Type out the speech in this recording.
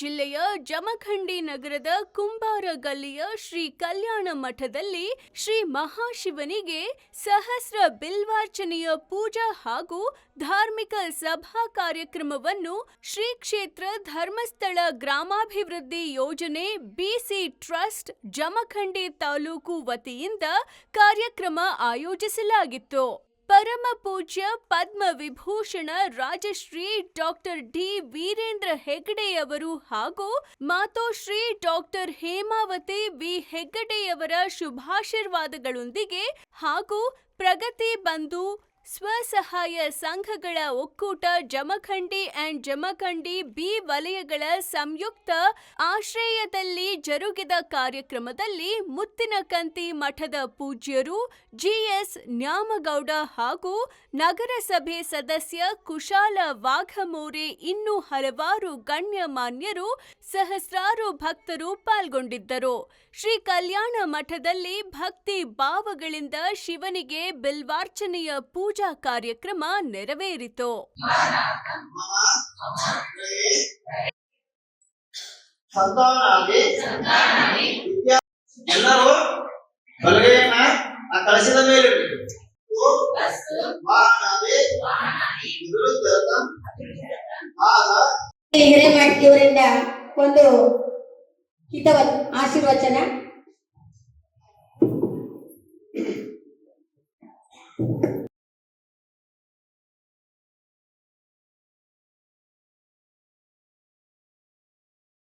ಜಿಲ್ಲೆಯ ಜಮಖಂಡಿ ನಗರದ ಕುಂಬಾರ ಗಲ್ಲಿಯ ಶ್ರೀ ಕಲ್ಯಾಣ ಮಠದಲ್ಲಿ ಶ್ರೀ ಮಹಾಶಿವನಿಗೆ ಸಹಸ್ರ ಬಿಲ್ವಾರ್ಚನೆಯ ಪೂಜಾ ಹಾಗೂ ಧಾರ್ಮಿಕ ಸಭಾ ಕಾರ್ಯಕ್ರಮವನ್ನು ಶ್ರೀ ಕ್ಷೇತ್ರ ಧರ್ಮಸ್ಥಳ ಗ್ರಾಮಾಭಿವೃದ್ಧಿ ಯೋಜನೆ ಬಿಸಿ ಟ್ರಸ್ಟ್ ಜಮಖಂಡಿ ತಾಲೂಕು ವತಿಯಿಂದ ಕಾರ್ಯಕ್ರಮ ಆಯೋಜಿಸಲಾಗಿತ್ತು. ಪರಮ ಪೂಜ್ಯ ಪದ್ಮ ವಿಭೂಷಣ ರಾಜಶ್ರೀ ಡಾಕ್ಟರ್ ಡಿ ವೀರೇಂದ್ರ ಹೆಗ್ಡೆಯವರು ಹಾಗೂ ಮಾತೋಶ್ರೀ ಡಾಕ್ಟರ್ ಹೇಮಾವತಿ ವಿ ಹೆಗ್ಗಡೆಯವರ ಶುಭಾಶೀರ್ವಾದಗಳೊಂದಿಗೆ ಹಾಗೂ ಪ್ರಗತಿ ಬಂಧು ಸ್ವಸಹಾಯ ಸಂಘಗಳ ಒಕ್ಕೂಟ ಜಮಖಂಡಿ ಅಂಡ್ ಜಮಖಂಡಿ ಬಿ ವಲಯಗಳ ಸಂಯುಕ್ತ ಆಶ್ರಯದಲ್ಲಿ ಜರುಗಿದ ಕಾರ್ಯಕ್ರಮದಲ್ಲಿ ಮುತ್ತಿನಕಂತಿ ಮಠದ ಪೂಜ್ಯರು ಜಿಎಸ್ ನ್ಯಾಮಗೌಡ ಹಾಗೂ ನಗರಸಭೆ ಸದಸ್ಯ ಕುಶಾಲ ವಾಘಮೋರೆ ಇನ್ನೂ ಹಲವಾರು ಗಣ್ಯಮಾನ್ಯರು ಸಹಸ್ರಾರು ಭಕ್ತರು ಪಾಲ್ಗೊಂಡಿದ್ದರು. ಶ್ರೀ ಕಲ್ಯಾಣ ಮಠದಲ್ಲಿ ಭಕ್ತಿ ಭಾವಗಳಿಂದ ಶಿವನಿಗೆ ಬಿಲ್ವಾರ್ಚನೆಯ ಪೂಜಾ ಕಾರ್ಯಕ್ರಮ ನೆರವೇರಿತು. ಎಲ್ಲರೂ ಬಲಗೈಯನ್ನ ಆ ಕಳಶದ ಮೇಲೆ ಹಿರೇಮಠ ಇವರಿಂದ ಒಂದು ಹಿತವ ಆಶೀರ್ವಚನ.